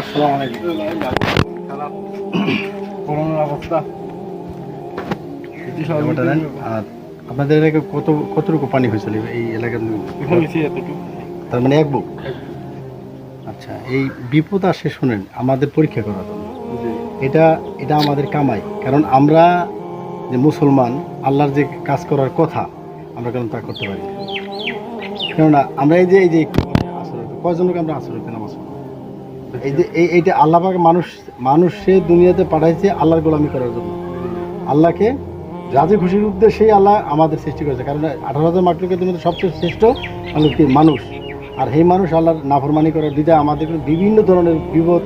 আসসালামু আলাইকুম। খারাপ করোনার অবস্থা। আর আপনাদের এলাকায় কত কতটুকু পানি হয়েছিল এই এলাকার তার মানে এক বুক? আচ্ছা এই বিপদ আসে শুনেন আমাদের পরীক্ষা করার জন্য এটা এটা আমাদের কামাই। কারণ আমরা যে মুসলমান আল্লাহর যে কাজ করার কথা আমরা কেন তা করতে পারি কেননা আমরা এই যে এই যে কয়জনকে আমরা পড়ব? এই যে, এই এইটা আল্লাহ পাক মানুষ মানুষে দুনিয়াতে পাঠাইছে আল্লাহর গোলামি করার জন্য। আল্লাহকে রাজি খুশির উদ্দেশ্যেই আল্লাহ আমাদের সৃষ্টি করেছে। কারণ আঠারো হাজার মাকলুকের মধ্যে সবচেয়ে শ্রেষ্ঠ হলো কি মানুষ? আর সেই মানুষ, আল্লাহর নাফরমানি করার দিদা আমাদের বিভিন্ন ধরনের বিপদ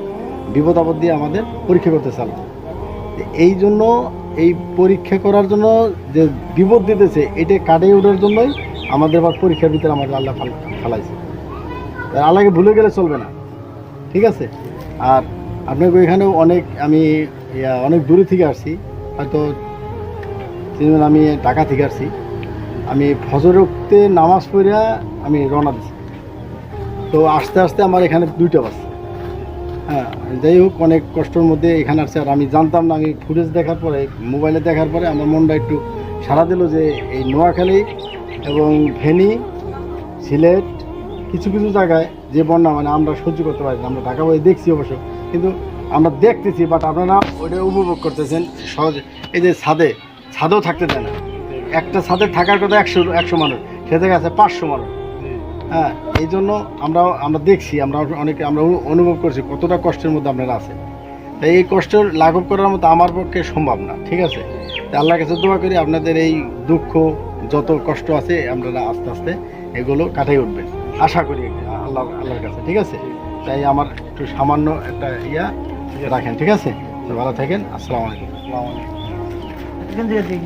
বিপদ আপদ দিয়ে আমাদের পরীক্ষা করতে চাল এই জন্য, এই পরীক্ষা করার জন্য যে বিপদ দিতেছে, এটা কাটিয়ে ওঠার জন্যই আমাদের আবার পরীক্ষার ভিতরে আমাদের আল্লাহ ফাল- ফালাইছে। আল্লাহকে ভুলে গেলে চলবে না। ঠিক আছে? আর আপনাকে এখানেও অনেক আমি অনেক দূরে থেকে আসছি। হয়তো তিনজন আমি ঢাকা থেকে আসছি। আমি ফজর উঠতে নামাজ পড়িয়া আমি রওনা দিছি। তো আস্তে আস্তে আমার এখানে দুইটা বাস হ্যাঁ যাই হোক, অনেক কষ্টের মধ্যে এখানে আসছে। আর আমি জানতাম না, আমি ফুটেজ দেখার পরে, মোবাইলে দেখার পরে আমার মনটা একটু সাড়া দিল যে এই নোয়াখালী এবং ফেনী, সিলেট, কিছু কিছু জায়গায় যে বন্যা মানে আমরা সহ্য করতে পারি না, আমরা ঢাকা বই দেখছি অবশ্য। কিন্তু আমরা দেখতেছি বাট আপনারা ওইটা উপভোগ করতেছেন সহজে। এই যে ছাদে, ছাদেও থাকতে দেয় না। একটা ছাদে থাকার কথা একশো একশো মানুষ সে থেকে আছে পাঁচশো মানুষ। হ্যাঁ এই জন্য আমরা আমরা দেখছি, আমরা অনেকে, আমরা অনুভব করছি কতটা কষ্টের মধ্যে আপনারা আছে তাই এই কষ্ট লাঘব করার মতো আমার পক্ষে সম্ভব না, ঠিক আছে? তাই আল্লাহর কাছে দোয়া করি আপনাদের এই দুঃখ, যত কষ্ট আছে, আপনারা আস্তে আস্তে এগুলো কাটাই উঠবেন। আশা করি আল্লাহ, আল্লাহর কাছে, ঠিক আছে? তাই আমার একটু সামান্য একটা ইয়া রাখেন, ঠিক আছে? ভালো থাকেন, আসসালামু আলাইকুম। আসসালামু আলাইকুম